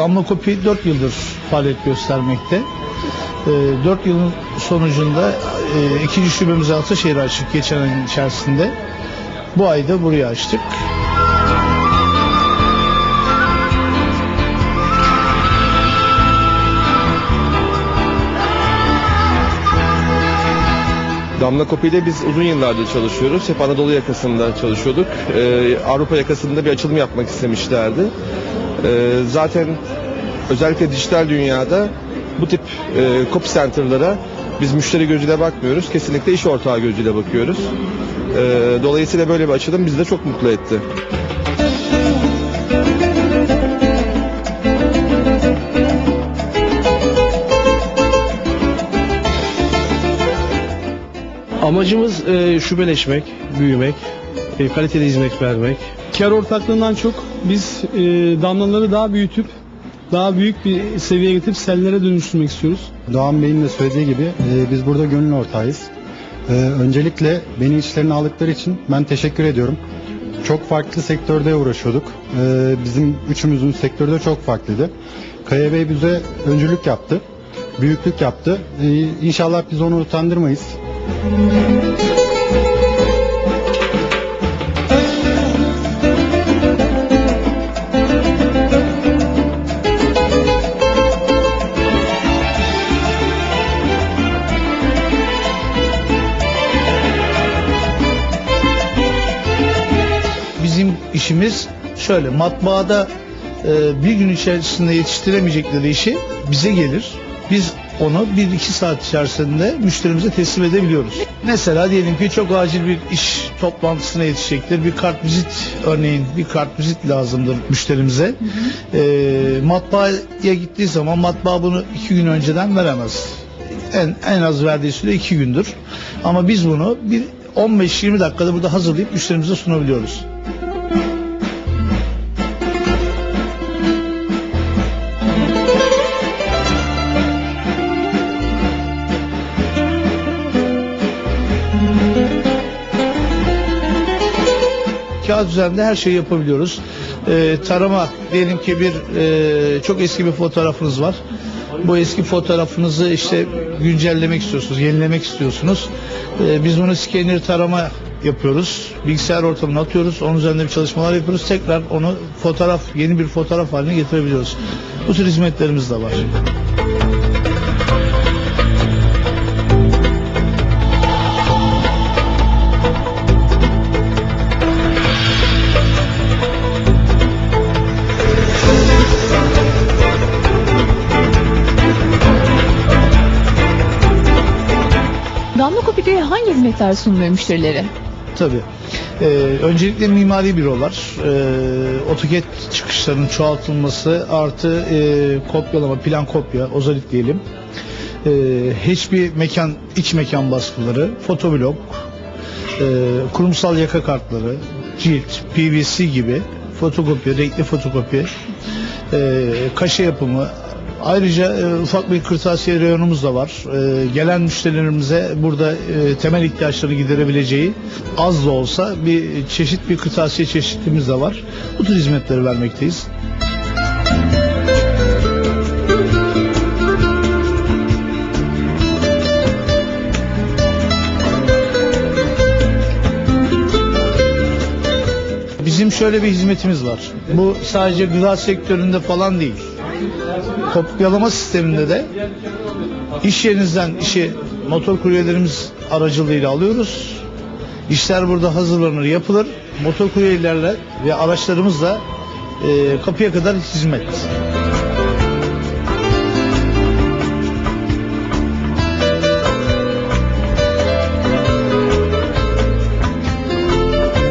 Damla Kopi 4 yıldır faaliyet göstermekte. E, 4 yılın sonucunda e, ikinci şubemizi Ataşehir'e açtık geçen ayın içerisinde. Bu ayda buraya açtık. Damla Kopi'de biz uzun yıllardır çalışıyoruz. Hep Anadolu yakasında çalışıyorduk. Ee, Avrupa yakasında bir açılım yapmak istemişlerdi. Ee, zaten özellikle dijital dünyada bu tip e, copy center'lara biz müşteri gözüyle bakmıyoruz. Kesinlikle iş ortağı gözüyle bakıyoruz. Ee, dolayısıyla böyle bir açılım bizi de çok mutlu etti. Amacımız e, şubeleşmek, büyümek, e, kaliteli hizmet vermek. Kar ortaklığından çok biz e, damlaları daha büyütüp daha büyük bir seviyeye getirip sellere dönüştürmek istiyoruz. Doğan Bey'in de söylediği gibi e, biz burada gönül ortağıyız. E, öncelikle beni içlerine aldıkları için ben teşekkür ediyorum. Çok farklı sektörde uğraşıyorduk. E, bizim üçümüzün sektörü de çok farklıydı. Kaya Bey bize öncülük yaptı. Büyüklük yaptı. E, inşallah biz onu utandırmayız. Bizim işimiz şöyle matbaada e, bir gün içerisinde yetiştiremeyecekleri işi bize gelir. Biz onu bir iki saat içerisinde müşterimize teslim edebiliyoruz. Mesela diyelim ki çok acil bir iş toplantısına yetişecektir. Bir kartvizit örneğin bir kartvizit lazımdır müşterimize. E, matbaaya gittiği zaman matbaa bunu iki gün önceden veremez. En, en az verdiği süre iki gündür. Ama biz bunu bir 15-20 dakikada burada hazırlayıp müşterimize sunabiliyoruz. Kağıt üzerinde her şeyi yapabiliyoruz. Ee, tarama diyelim ki bir e, çok eski bir fotoğrafınız var. Bu eski fotoğrafınızı işte güncellemek istiyorsunuz, yenilemek istiyorsunuz. Ee, biz bunu scanner tarama yapıyoruz. Bilgisayar ortamına atıyoruz. Onun üzerinde bir çalışmalar yapıyoruz. Tekrar onu fotoğraf, yeni bir fotoğraf haline getirebiliyoruz. Bu tür hizmetlerimiz de var. Hizmetler sunuluyor müşterilere? Tabii. Ee, öncelikle mimari bürolar, e, AutoCAD çıkışlarının çoğaltılması artı e, kopyalama, plan kopya, ozalit diyelim. E, HP mekan, iç mekan baskıları, fotoblok, e, kurumsal yaka kartları, cilt, PVC gibi fotokopi, renkli fotokopi, e, kaşe yapımı, Ayrıca e, ufak bir kırtasiye reyonumuz da var. E, gelen müşterilerimize burada e, temel ihtiyaçlarını giderebileceği az da olsa bir çeşit bir kırtasiye çeşitimiz de var. Bu tür hizmetleri vermekteyiz. Bizim şöyle bir hizmetimiz var. Bu sadece gıda sektöründe falan değil. Kopyalama sisteminde de iş yerinizden işi motor kuryelerimiz aracılığıyla alıyoruz. İşler burada hazırlanır, yapılır. Motor kuryelerle ve araçlarımızla e, kapıya kadar hizmet.